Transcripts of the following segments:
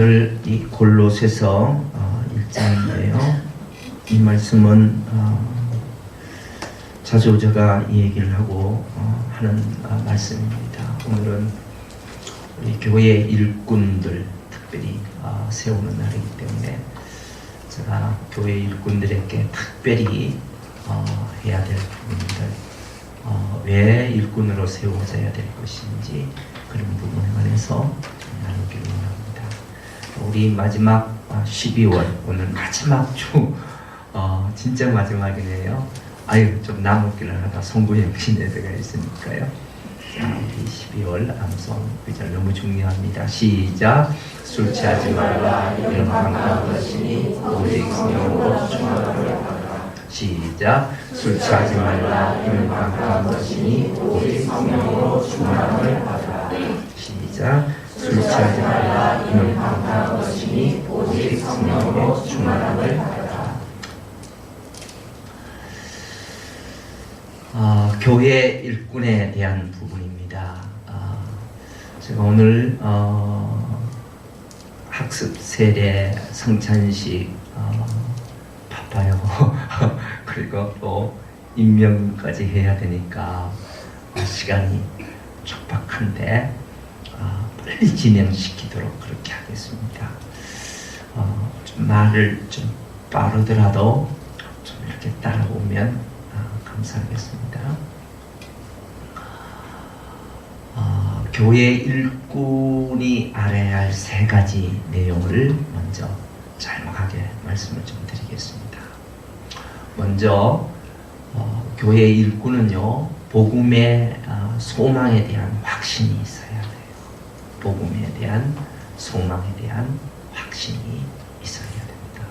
오늘 이 골로새서 어, 1장인데요. 이 말씀은 어, 자주 제가 이 얘기를 하고 어, 하는 어, 말씀입니다. 오늘은 우리 교회 일꾼들 특별히 어, 세우는 날이기 때문에 제가 교회 일꾼들에게 특별히 어, 해야 될 부분들 어, 왜 일꾼으로 세워져야 될 것인지 그런 부분에 관해서 좀 나누기를 원합니다. 우리 마지막 아, 12월 오늘 마지막 주 어, 진짜 마지막이네요. 아유 좀 남았기를 하다 송구영신 예배가 있으니까요. 자 우리 12월 암송 그절 너무 중요합니다. 시작 술 취하지 말라 이런 강한 것이니 오직 성령으로 충만하게 하라. 시작 술 취하지 말라 이런 강한 것이니 오직 성령으로 충만함을 받으라. 시작 술 취하지 말라 이는 강한 것이니 오직 성령으로 충만함을 받으라. 아, 교회 일꾼에 대한 부분입니다. 아, 제가 오늘 어, 학습 세례 성찬식 어, 바빠요. 그리고 또 임명까지 해야 되니까 시간이 촉박한데 아, 빨리 진행시키도록 그렇게 하겠습니다. 어, 좀 말을 좀 빠르더라도 좀 이렇게 따라오면 아, 감사하겠습니다. 어, 교회 일꾼이 알아야 할 세 가지 내용을 먼저 짤막하게 말씀을 좀 드리겠습니다. 먼저 어, 교회 일꾼은요 복음의 어, 소망에 대한 확신이 있어야 돼요. 복음에 대한 소망에 대한 확신이 있어야 됩니다.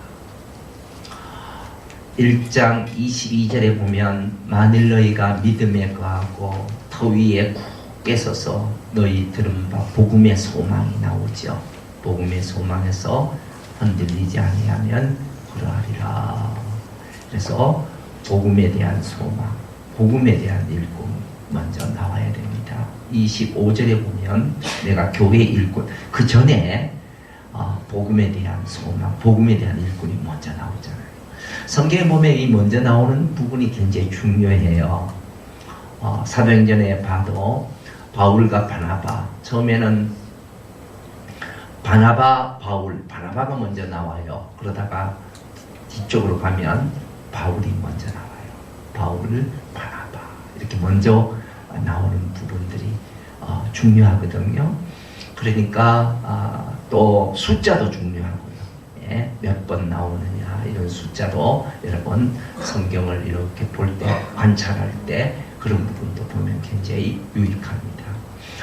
1장 22절에 보면 만일 너희가 믿음에 거하고 터 위에 굳게 서서 너희 들은 바 복음의 소망이 나오죠. 복음의 소망에서 흔들리지 아니하면 그러하리라. 그래서 복음에 대한 소망, 복음에 대한 일꾼 먼저 나와야 됩니다. 25절에 보면 내가 교회 일꾼 그 전에 어, 복음에 대한 소망, 복음에 대한 일꾼이 먼저 나오잖아요. 성경에 보면 이 먼저 나오는 부분이 굉장히 중요해요. 어, 사도행전에 봐도 바울과 바나바 처음에는 바나바 바울 바나바가 먼저 나와요. 그러다가 뒤쪽으로 가면 바울이 먼저 나와요. 바울 바나바 이렇게 먼저 나오는 부분들이 어, 중요하거든요. 그러니까 아, 또 숫자도 중요하고요. 예, 몇번 나오느냐 이런 숫자도 여러분 성경을 이렇게 볼 때 관찰할 때 그런 부분도 보면 굉장히 유익합니다.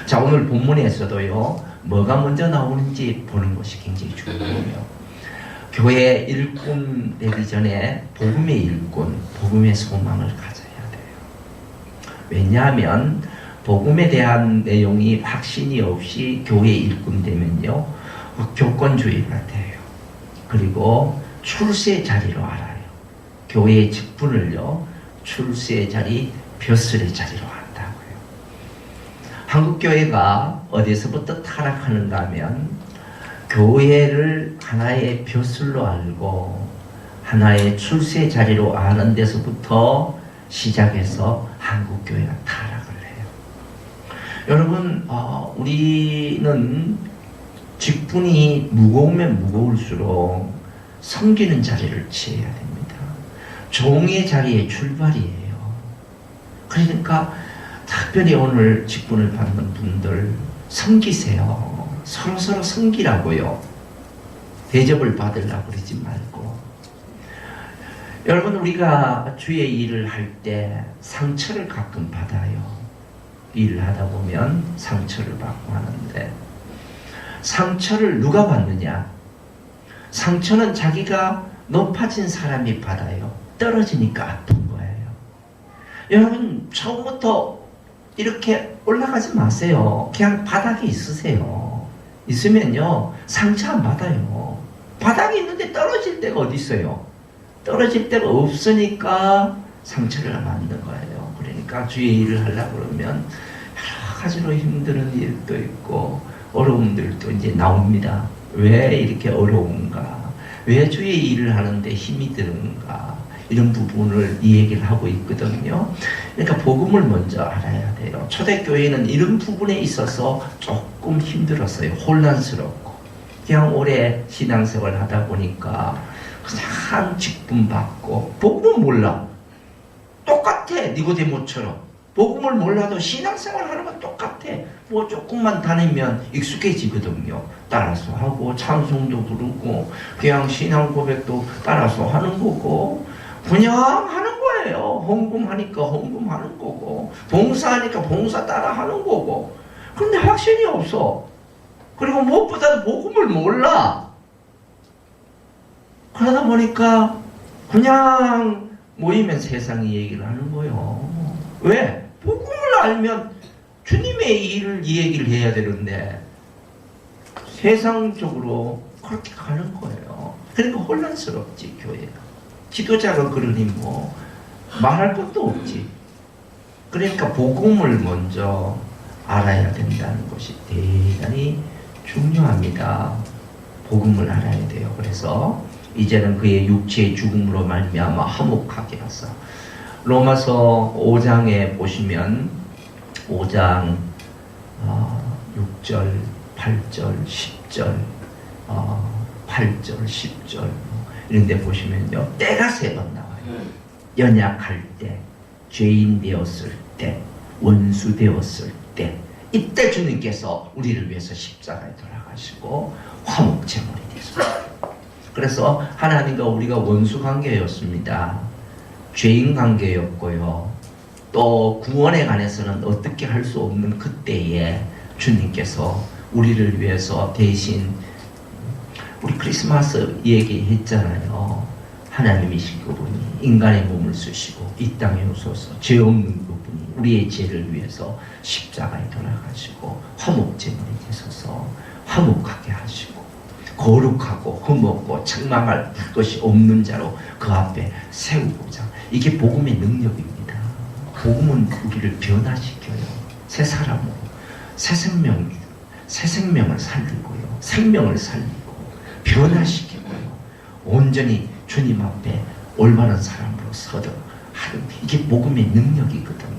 자 오늘 본문에서도요 뭐가 먼저 나오는지 보는 것이 굉장히 중요해요. 교회 일꾼 되기 전에 복음의 일꾼, 복음의 소망을 돼요. 왜냐하면 복음에 대한 내용이 확신이 없이 교회 일꾼 되면요 교권주의 같아요. 그리고 출세 자리로 알아요. 교회의 직분을요 출세 자리, 벼슬의 자리로 한다고요. 한국 교회가 어디서부터 타락하는가 하면 교회를 하나의 벼슬로 알고 하나의 출세 자리로 아는 데서부터 시작해서 한국 교회가 타락을 해요. 여러분, 어, 우리는 직분이 무거우면 무거울수록 섬기는 자리를 취해야 됩니다. 종의 자리의 출발이에요. 그러니까 특별히 오늘 직분을 받는 분들 섬기세요. 서로 서로 섬기라고요. 대접을 받으려고 그러지 말고. 여러분 우리가 주의 일을 할 때 상처를 가끔 받아요. 일을 하다 보면 상처를 받고 하는데 상처를 누가 받느냐? 상처는 자기가 높아진 사람이 받아요. 떨어지니까 아픈 거예요. 여러분 처음부터 이렇게 올라가지 마세요. 그냥 바닥에 있으세요. 있으면요 상처 안 받아요. 바닥에 있는데 떨어질 데가 어디 있어요? 떨어질 데가 없으니까 상처를 받는 거예요. 그러니까 주의 일을 하려고 그러면 여러 가지로 힘든 일도 있고 어려움들도 이제 나옵니다. 왜 이렇게 어려운가? 왜 주의 일을 하는데 힘이 드는가? 이런 부분을 이 얘기를 하고 있거든요. 그러니까 복음을 먼저 알아야 돼요. 초대교회는 이런 부분에 있어서 조금 힘들었어요. 혼란스럽고. 그냥 오래 신앙생활 하다 보니까 그냥 직분 받고 복음은 몰라. 똑같아. 니고데모처럼. 복음을 몰라도 신앙생활 하는 건 똑같아. 뭐 조금만 다니면 익숙해지거든요. 따라서 하고 찬송도 부르고 그냥 신앙 고백도 따라서 하는 거고 그냥 하는 거예요. 헌금하니까 헌금하는 거고 봉사하니까 봉사 따라 하는 거고. 그런데 확신이 없어. 그리고 무엇보다도 복음을 몰라. 그러다 보니까 그냥 모이면 세상이 얘기를 하는 거예요. 왜? 복음을 알면 주님의 일을 이 얘기를 해야 되는데 세상적으로 그렇게 가는 거예요. 그러니까 혼란스럽지 교회가. 지도자가 그러니 뭐 말할 것도 없지. 그러니까 복음을 먼저 알아야 된다는 것이 대단히 중요합니다. 복음을 알아야 돼요. 그래서 이제는 그의 육체의 죽음으로 말미암아 화목하게 하사 로마서 5장에 보시면 5장 어, 6절, 8절, 10절, 어, 8절, 10절 이런 데 보시면요. 때가 세 번 나와요. 연약할 때, 죄인 되었을 때, 원수 되었을 때 이때 주님께서 우리를 위해서 십자가에 돌아가시고 화목 제물이 되셨어요. 그래서 하나님과 우리가 원수 관계였습니다. 죄인 관계였고요. 또 구원에 관해서는 어떻게 할 수 없는 그때에 주님께서 우리를 위해서 대신 우리 크리스마스 얘기했잖아요. 하나님이신 그분이 인간의 몸을 쓰시고 이 땅에 오셔서 죄 없는 그분이 우리의 죄를 위해서 십자가에 돌아가시고 화목 제물이 되셔서 화목하게 하시고 거룩하고 흠없고 책망할 것이 없는 자로 그 앞에 세우고자 이게 복음의 능력입니다. 복음은 우리를 변화시켜요. 새 사람으로 새 생명 새 생명을 살리고요. 생명을 살리고 변화시키고요. 온전히 주님 앞에 올바른 사람으로 서도 하는 이게 복음의 능력이거든요.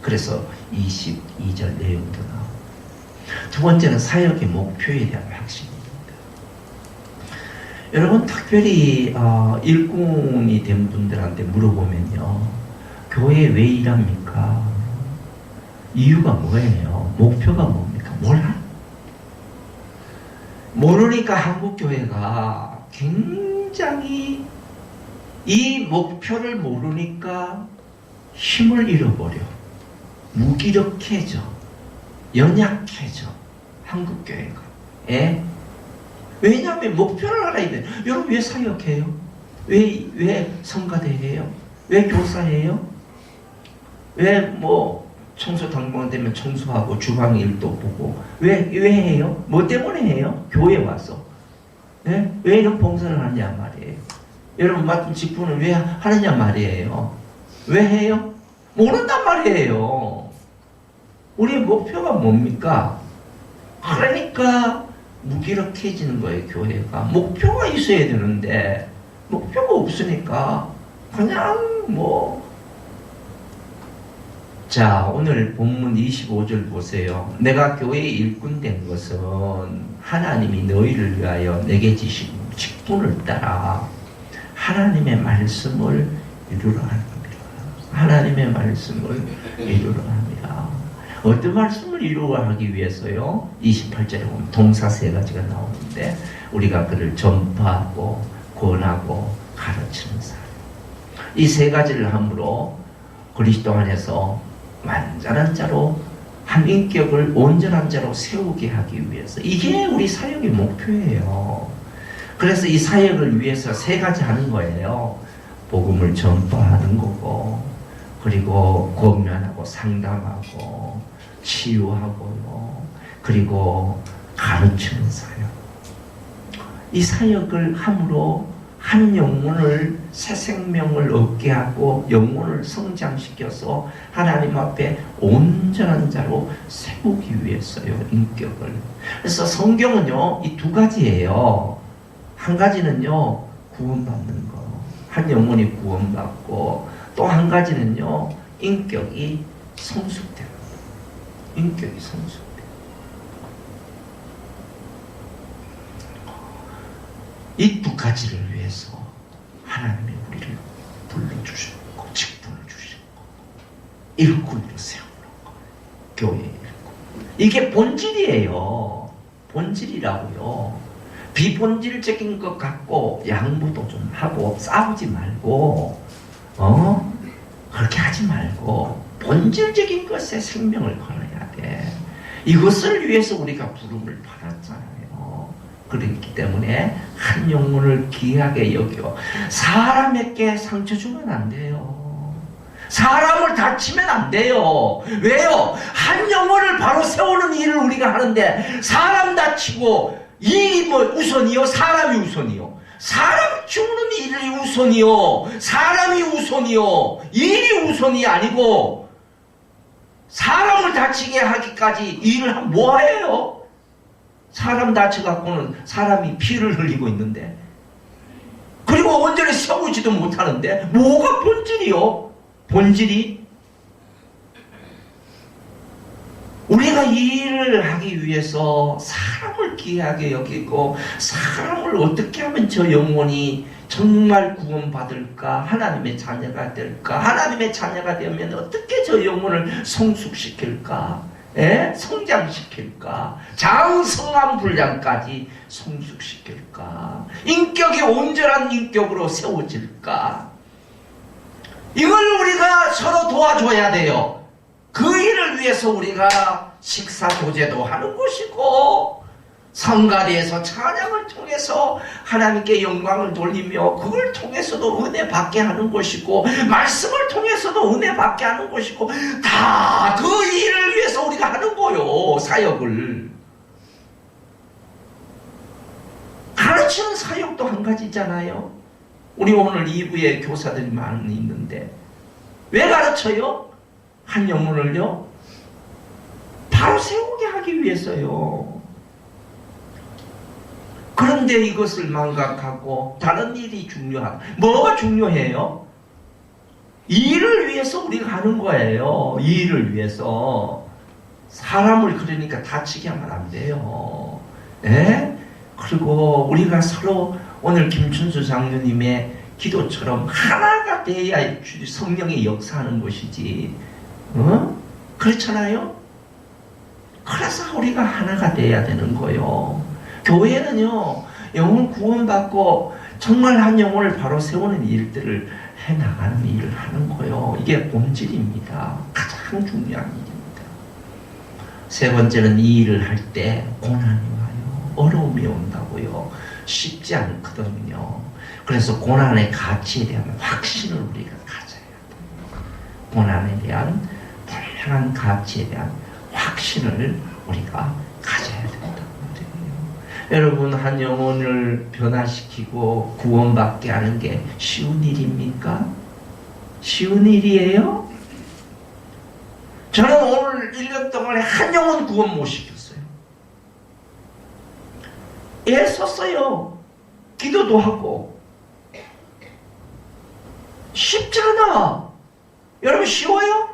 그래서 22절 내용도 나오고 두 번째는 사역의 목표에 대한 확신입니다. 여러분 특별히 어, 일꾼이 된 분들한테 물어보면요. 교회 왜 일합니까? 이유가 뭐예요? 목표가 뭡니까? 몰라? 모르니까 한국 교회가 굉장히 이 목표를 모르니까 힘을 잃어버려. 무기력해져. 연약해져. 한국 교회가. 예? 왜냐하면 목표를 알아야 돼. 여러분 왜 사역해요? 왜, 왜 성가대해요? 왜 교사해요? 왜 뭐 청소 당번 되면 청소하고 주방 일도 보고 왜, 왜 해요? 뭐 때문에 해요? 교회 와서. 예? 왜 이런 봉사를 하냐 말이에요. 여러분 맡은 직분을 왜 하느냐 말이에요. 왜 해요? 모른단 말이에요. 우리의 목표가 뭡니까? 그러니까 무기력해지는 거예요, 교회가. 목표가 있어야 되는데, 목표가 없으니까, 그냥 뭐. 자, 오늘 본문 25절 보세요. 내가 교회의 일꾼 된 것은 하나님이 너희를 위하여 내게 지신 직분을 따라 하나님의 말씀을 이루려 하는 겁니다. 하나님의 말씀을 이루려 합니다. 어떤 말씀을 이루어하기 위해서요? 28절에 보면 동사 세 가지가 나오는데 우리가 그를 전파하고 권하고 가르치는 사람. 이 세 가지를 함으로 그리스도 안에서 완전한 자로 한 인격을 온전한 자로 세우게 하기 위해서 이게 우리 사역의 목표예요. 그래서 이 사역을 위해서 세 가지 하는 거예요. 복음을 전파하는 거고 그리고 권면하고 상담하고 치유하고요. 그리고 가르치는 사역. 이 사역을 함으로 한 영혼을 새 생명을 얻게 하고 영혼을 성장시켜서 하나님 앞에 온전한 자로 세우기 위해서요 인격을. 그래서 성경은요 이 두 가지예요. 한 가지는요 구원받는 거, 한 영혼이 구원받고 또 한 가지는요 인격이 성숙되는 거. 인격이 성숙. 이두 가지를 위해서 하나님이 우리를 불러주셨고 직분을 주셨고 일꾼으로 세우는 거예요. 교회의 일꾼. 이게 본질이에요. 본질이라고요. 비본질적인 것 갖고 양보도 좀 하고 싸우지 말고 어 그렇게 하지 말고 본질적인 것에 생명을 걸어야 돼. 이것을 위해서 우리가 부름을 받았잖아요. 그렇기 때문에 한 영혼을 귀하게 여겨 사람에게 상처 주면 안 돼요. 사람을 다치면 안 돼요. 왜요? 한 영혼을 바로 세우는 일을 우리가 하는데 사람 다치고 이 뭐 우선이요? 사람이 우선이요? 사람 죽는 일이 우선이요? 사람이 우선이요? 일이 우선이 아니고 사람을 다치게 하기까지 일을 뭐해요? 사람 다쳐갖고는 사람이 피를 흘리고 있는데 그리고 온전히 세우지도 못하는데 뭐가 본질이요? 본질이 우리가 이 일을 하기 위해서 사람을 귀하게 여기고 사람을 어떻게 하면 저 영혼이 정말 구원받을까? 하나님의 자녀가 될까? 하나님의 자녀가 되면 어떻게 저 영혼을 성숙시킬까? 예? 성장시킬까? 장성한 분량까지 성숙시킬까? 인격이 온전한 인격으로 세워질까? 이걸 우리가 서로 도와줘야 돼요. 그 일을 위해서 우리가 식사 교제도 하는 것이고 성가대에서 찬양을 통해서 하나님께 영광을 돌리며 그걸 통해서도 은혜 받게 하는 것이고 말씀을 통해서도 은혜 받게 하는 것이고 다 그 일을 위해서 우리가 하는 거요 사역을. 가르치는 사역도 한 가지잖아요. 우리 오늘 2부에 교사들이 많이 있는데 왜 가르쳐요? 한 영혼을요? 바로 세우게 하기 위해서요 그런데 이것을 망각하고 다른 일이 중요한 뭐가 중요해요? 일을 위해서 우리가 하는 거예요. 이 일을 위해서 사람을 그러니까 다치게 하면 안 돼요. 예? 그리고 우리가 서로 오늘 김춘수 장로님의 기도처럼 하나가 돼야 성령이 역사하는 것이지. 어? 그렇잖아요? 그래서 우리가 하나가 돼야 되는 거예요. 교회는요, 영혼 구원받고 정말 한 영혼을 바로 세우는 일들을 해 나가는 일을 하는 거예요. 이게 본질입니다. 가장 중요한 일입니다. 세 번째는 이 일을 할 때 고난이 와요. 어려움이 온다고요. 쉽지 않거든요. 그래서 고난의 가치에 대한 확신을 우리가 가져야 돼요. 고난에 대한 불량한 가치에 대한 확신을 우리가. 여러분 한 영혼을 변화시키고 구원받게 하는 게 쉬운 일입니까? 쉬운 일이에요? 저는 오늘 1년 동안에 한 영혼 구원 못 시켰어요. 애 썼어요. 기도도 하고. 쉽잖아. 여러분 쉬워요?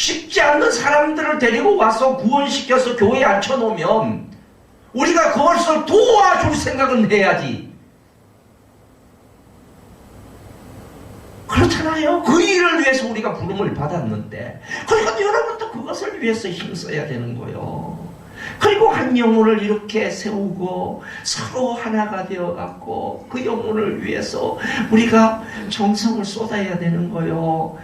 쉽지 않는 사람들을 데리고 와서 구원시켜서 교회에 앉혀놓으면 우리가 그것을 도와줄 생각은 해야지. 그렇잖아요. 그 일을 위해서 우리가 부름을 받았는데. 그러니까 여러분도 그것을 위해서 힘써야 되는 거예요. 그리고 한 영혼을 이렇게 세우고 서로 하나가 되어갖고 그 영혼을 위해서 우리가 정성을 쏟아야 되는 거예요.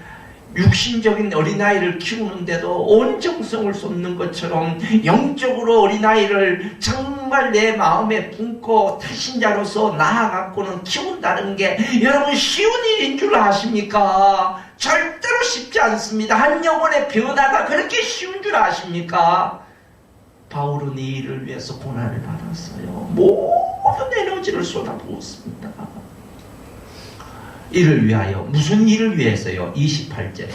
육신적인 어린아이를 키우는데도 온 정성을 쏟는 것처럼 영적으로 어린아이를 정말 내 마음에 품고 타신자로서 나아갖고는 키운다는 게 여러분 쉬운 일인 줄 아십니까? 절대로 쉽지 않습니다. 한 영혼의 변화가 그렇게 쉬운 줄 아십니까? 바울은 이 일을 위해서 고난을 받았어요. 모든 에너지를 쏟아부었습니다. 이를 위하여 무슨 일을 위해서요? 28절에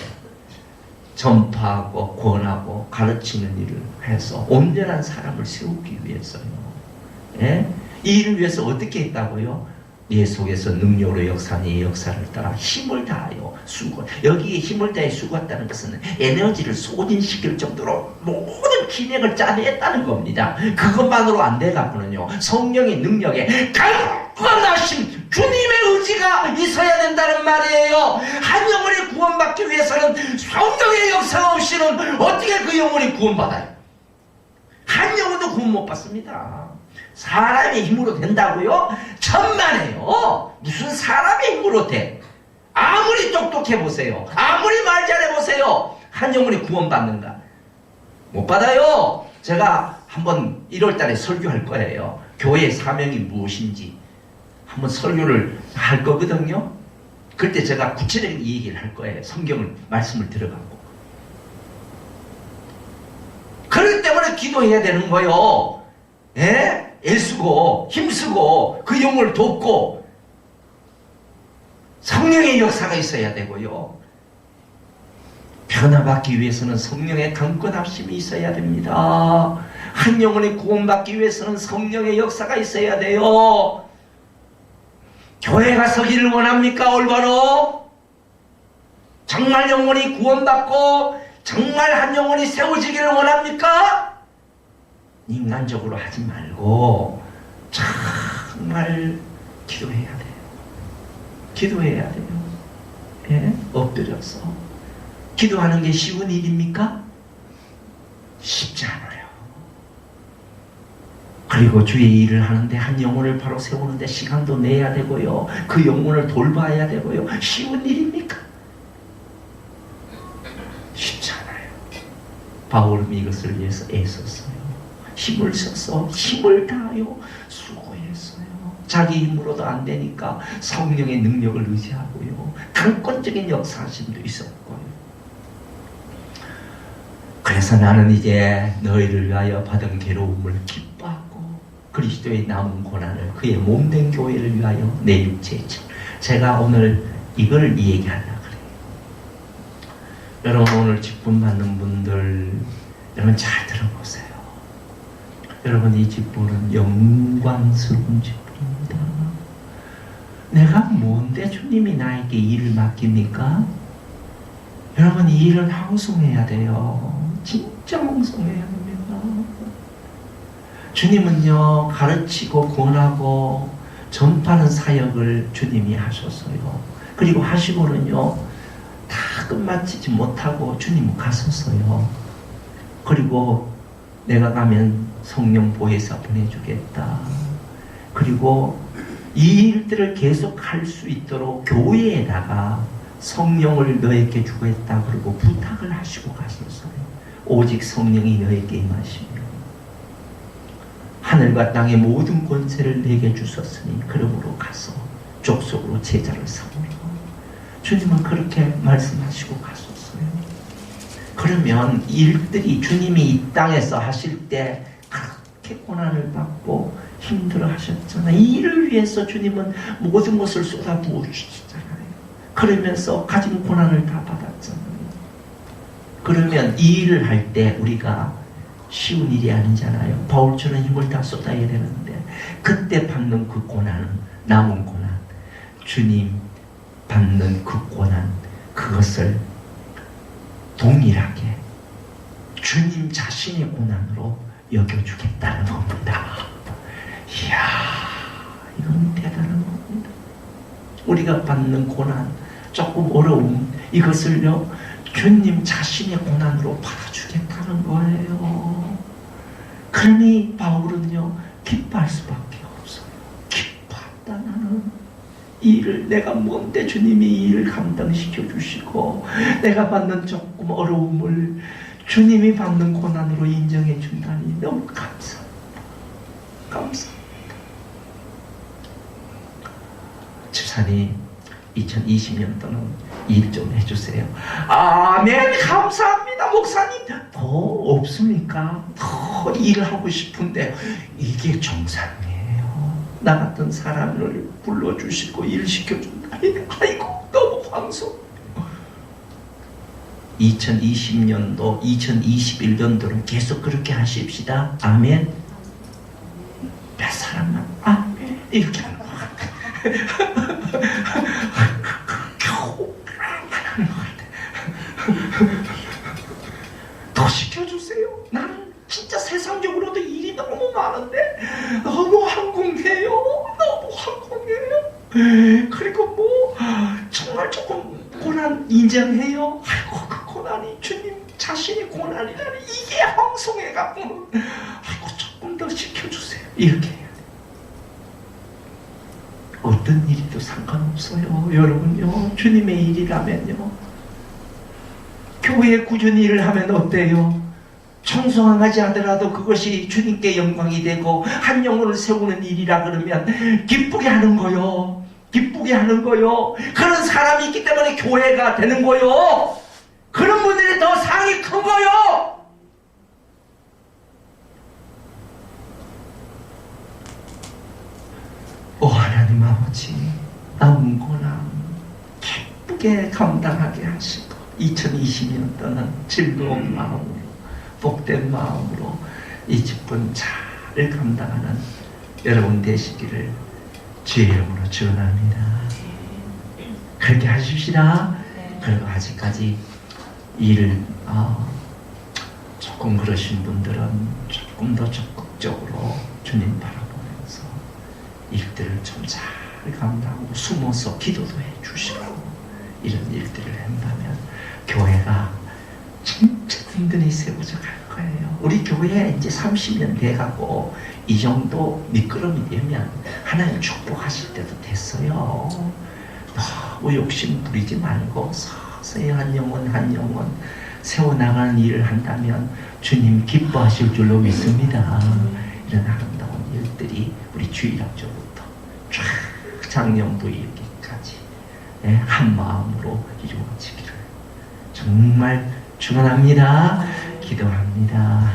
전파하고 권하고 가르치는 일을 해서 온전한 사람을 세우기 위해서요. 예? 이 일을 위해서 어떻게 했다고요? 예 속에서 능력으로 역사는 예 역사를 따라 힘을 다하여 수고 여기에 힘을 다해 수고했다는 것은 에너지를 소진시킬 정도로 모든 기능을 짜냈다는 겁니다. 그것만으로 안 돼갖고는요 성령의 능력에 강건하심 주님의 의지가 있어야 된다는 말이에요. 한 영혼이 구원받기 위해서는 성령의 역사가 없이는 어떻게 그 영혼이 구원받아요? 한 영혼도 구원 못 받습니다. 사람의 힘으로 된다고요? 천만에요. 무슨 사람의 힘으로 돼? 아무리 똑똑해 보세요. 아무리 말 잘해 보세요. 한 영혼이 구원받는가? 못 받아요. 제가 한번 1월 달에 설교할 거예요. 교회의 사명이 무엇인지 한번 설교를 할 거거든요. 그때 제가 구체적인 이 얘기를 할 거예요. 성경을 말씀을 들어가고. 그렇기 때문에 기도해야 되는 거요. 예? 애쓰고 힘쓰고 그 영혼을 돕고 성령의 역사가 있어야 되고요. 변화받기 위해서는 성령의 강건합심이 있어야 됩니다. 한 영혼이 구원받기 위해서는 성령의 역사가 있어야 돼요. 교회가 서기를 원합니까? 올바로? 정말 영혼이 구원받고 정말 한 영혼이 세워지기를 원합니까? 인간적으로 하지 말고 정말 기도해야 돼요. 기도해야 돼요. 예? 엎드려서. 기도하는 게 쉬운 일입니까? 쉽지 않아요. 그리고 주의 일을 하는데 한 영혼을 바로 세우는데 시간도 내야 되고요. 그 영혼을 돌봐야 되고요. 쉬운 일입니까? 쉽지 않아요. 바울은 이것을 위해서 애썼어요. 힘을 써서 힘을 다하여 수고했어요. 자기 힘으로도 안 되니까 성령의 능력을 의지하고요. 강권적인 역사심도 있었고요. 그래서 나는 이제 너희를 위하여 받은 괴로움을 기뻐하고 그리스도의 남은 고난을 그의 몸된 교회를 위하여 내 육체에 치 제가 오늘 이걸 얘기하려고 그래요. 여러분 오늘 직분 받는 분들 여러분 잘 들어보세요. 여러분 이 직분은 영광스러운 직분입니다. 내가 뭔데 주님이 나에게 일을 맡깁니까? 여러분 이 일은 항송해야 돼요. 진짜 항송해야 됩니다. 주님은요 가르치고 권하고 전파하는 사역을 주님이 하셨어요. 그리고 하시고는요 다 끝마치지 못하고 주님 가셨어요. 그리고 내가 가면 성령 보혜사 보내주겠다. 그리고 이 일들을 계속 할 수 있도록 교회에다가 성령을 너에게 주겠다 그러고 부탁을 하시고 가셨어요. 오직 성령이 너에게 임하시며 하늘과 땅의 모든 권세를 내게 주셨으니 그러므로 가서 족속으로 제자를 삼으라. 주님은 그렇게 말씀하시고 가셨어요. 그러면 일들이 주님이 이 땅에서 하실 때 그렇게 고난을 받고 힘들어 하셨잖아요. 이 일을 위해서 주님은 모든 것을 쏟아부어 주시잖아요. 그러면서 가진 고난을 다 받았잖아요. 그러면 이 일을 할 때 우리가 쉬운 일이 아니잖아요. 바울처럼 힘을 다 쏟아야 되는데 그때 받는 그 고난은 남은 고난, 주님 받는 그 고난 그것을 동일하게 주님 자신의 고난으로 여겨주겠다는 겁니다. 이야, 이건 대단한 겁니다. 우리가 받는 고난, 조금 어려움, 이것을요, 주님 자신의 고난으로 받아주겠다는 거예요. 그러니 바울은요, 기뻐할 수밖에 없어요. 기뻐한다, 나는. 이 일을 내가 뭔데 주님이 이 일을 감당시켜 주시고 내가 받는 조금 어려움을 주님이 받는 고난으로 인정해 준다니 너무 감사합니다. 감사합니다. 집사님 2020년도는 일 좀 해주세요. 아멘 감사합니다 목사님. 더 없습니까? 더 일하고 싶은데 이게 정상이에요. 나 같은 사람을 불러주시고 일 시켜준다. 아이고 너무 황소. 2020년도, 2021년도는 계속 그렇게 하십시다. 아멘. 몇 사람만 아멘 이렇게 하는 것 같아. 더 시켜주세요. 나는 진짜 세상적으로도 일이 너무 많은데 너무 항공해요. 너무 항공해요. 그리고 뭐 정말 조금 고난 인정해요. 아이고 그 고난이 주님 자신이 고난이라니 이게 황송해 갖고 아이고 조금 더 시켜주세요. 이렇게 해야 돼. 어떤 일이도 상관없어요. 여러분요 주님의 일이라면요. 교회 꾸준히 일을 하면 어때요? 청소하지 하더라도 그것이 주님께 영광이 되고 한 영혼을 세우는 일이라 그러면 기쁘게 하는 거요. 기쁘게 하는 거요. 그런 사람이 있기 때문에 교회가 되는 거요. 그런 분들이 더 상이 큰 거요. 오 하나님 아버지 고난 기쁘게 감당하게 하시고 2020년도는 즐거운 마음으로 복된 마음으로 이 집은 잘 감당하는 여러분 되시기를 주의 이름으로 축원합니다. 그렇게 하십시다. 그리고 아직까지 일을 아, 조금 그러신 분들은 조금 더 적극적으로 주님 바라보면서 일들을 좀 잘 감당하고 숨어서 기도도 해주시고 이런 일들을 한다면 교회가 진짜 든든히 세워져 갈 거예요. 우리 교회 이제 30년 돼가고 이 정도 미끄럼이 되면 하나님 축복하실 때도 됐어요. 너무 욕심 부리지 말고 서서히 한 영혼 한 영혼 세워나가는 일을 한다면 주님 기뻐하실 줄로 믿습니다. 이런 아름다운 일들이 우리 주일학교부터 쫙 작년도 이렇게까지 예, 한 마음으로 이루어지기를 정말 축원합니다. 기도합니다.